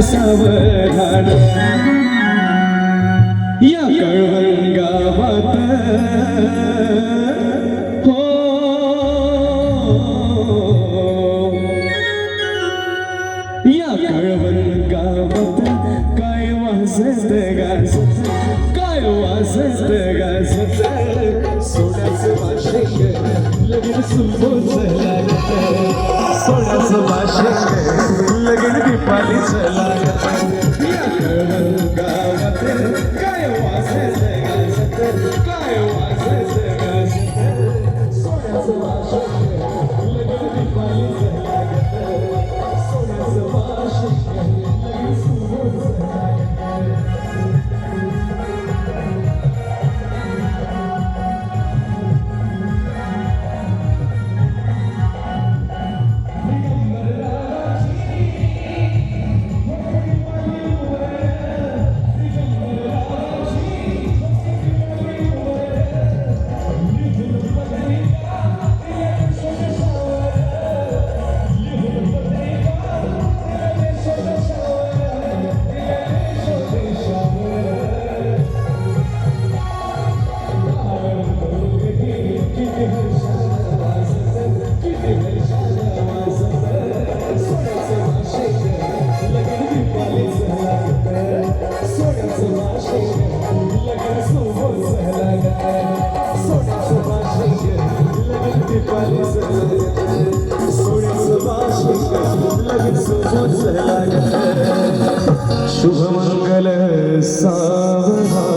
सावधान या कळवण गावात हो। या कळवण गावात काय वाजत गाजत। काय वाजत गाजत। सोन्याचं वाशिंग लगेच सुंबोच लागत सोन्याचं गाजत काय शुभमंगल सावधान।